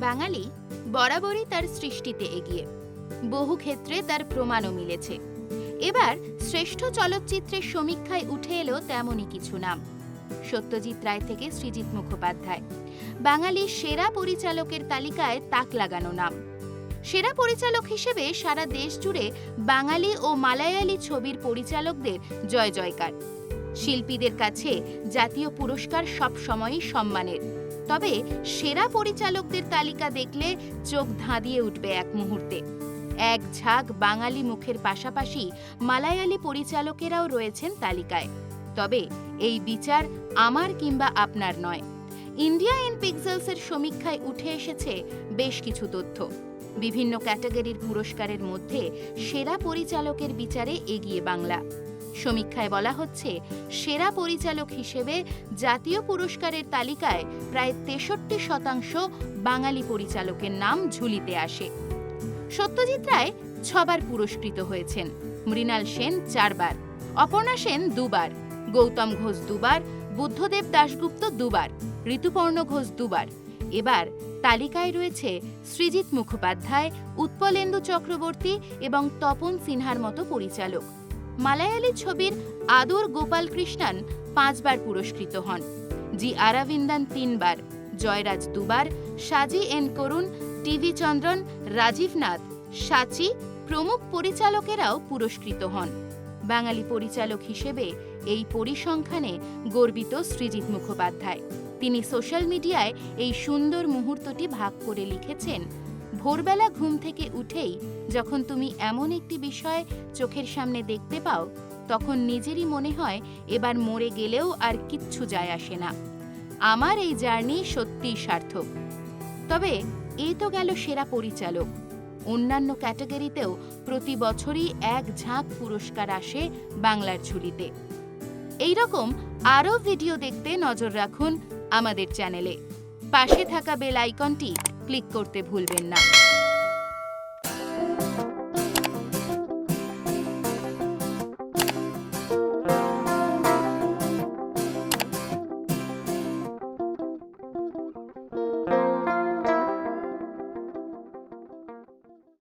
বাঙালি বরাবরই তার সৃষ্টিতে এগিয়ে। বহু ক্ষেত্রে তার প্রমাণও মিলেছে। এবার শ্রেষ্ঠ চলচ্চিত্রের সমীক্ষায় উঠে এলো তেমনই কিছু নাম। সত্যজিৎ রায় থেকে সৃজিত মুখোপাধ্যায়। বাঙালির সেরা পরিচালকের তালিকায় তাক লাগানো নাম। সেরা পরিচালক হিসেবে সারা দেশ জুড়ে বাঙালি ও মালায়ালি ছবির পরিচালকদের জয় জয়কার। শিল্পীদের কাছে জাতীয় পুরস্কার সবসময়ই সম্মানের। তবে সেরা পরিচালকদের তালিকা দেখলে চোখ ধাঁধিয়ে উঠবে এক মুহূর্তে। এক ঝাঁক বাঙালি মুখের পাশাপাশি মালায়ালি পরিচালকেরাও রয়েছেন তালিকায়। তবে এই বিচার আমার কিংবা আপনার নয়। ইন্ডিয়া ইন পিক্সেলসের সমীক্ষায় উঠে এসেছে বেশ কিছু তথ্য। বিভিন্ন ক্যাটাগরির পুরস্কারের মধ্যে সেরা পরিচালকের বিচারে এগিয়ে বাংলা। সমীক্ষায় বলা হচ্ছে, সেরা পরিচালক হিসেবে জাতীয় পুরস্কারের তালিকায় প্রায় তেষট্টি শতাংশ বাঙালি পরিচালকের নাম ঝুলিতে আসে। সত্যজিৎ রায় ছবার পুরস্কৃত হয়েছেন, মৃণাল সেন চারবার, অপর্ণা সেন দুবার, গৌতম ঘোষ দুবার, বুদ্ধদেব দাশগুপ্ত দুবার, ঋতুপর্ণ ঘোষ দুবার। এবার তালিকায় রয়েছে সৃজিত মুখোপাধ্যায়, উৎপলেন্দু চক্রবর্তী এবং তপন সিনহার মতো পরিচালক। মালায়ালি ছবির আদর গোপাল কৃষ্ণান পাঁচবার পুরস্কৃত হন। জি আরাবিন্দান তিনবার, জয়রাজ দুবার, সাজি এন করুণ টিভি চন্দ্রন, রাজীব নাথ, সাচি, প্রমুখ পরিচালকেরাও পুরস্কৃত হন। বাঙালি পরিচালক হিসেবে এই পরিসংখ্যানে গর্বিত সৃজিত মুখোপাধ্যায়। তিনি সোশ্যাল মিডিয়ায় এই সুন্দর মুহূর্তটি ভাগ করে লিখেছেন ভোরবেলা ঘুম থেকে উঠেই যখন তুমি এমন একটি বিষয় চোখের সামনে দেখতে পাও, তখন নিজেরই মনে হয় এবার মরে গেলেও আর কিচ্ছু যায় আসে না। আমার এই জার্নি সত্যিই সার্থক। তবে এই তো গেল সেরা পরিচালক। অন্যান্য ক্যাটাগরিতেও প্রতি বছরই এক ঝাঁক পুরস্কার আসে বাংলার ঝুলিতে। এই রকম আরও ভিডিও দেখতে নজর রাখুন আমাদের চ্যানেলে। পাশে থাকা বেল আইকনটি ক্লিক করতে ভুলবেন না।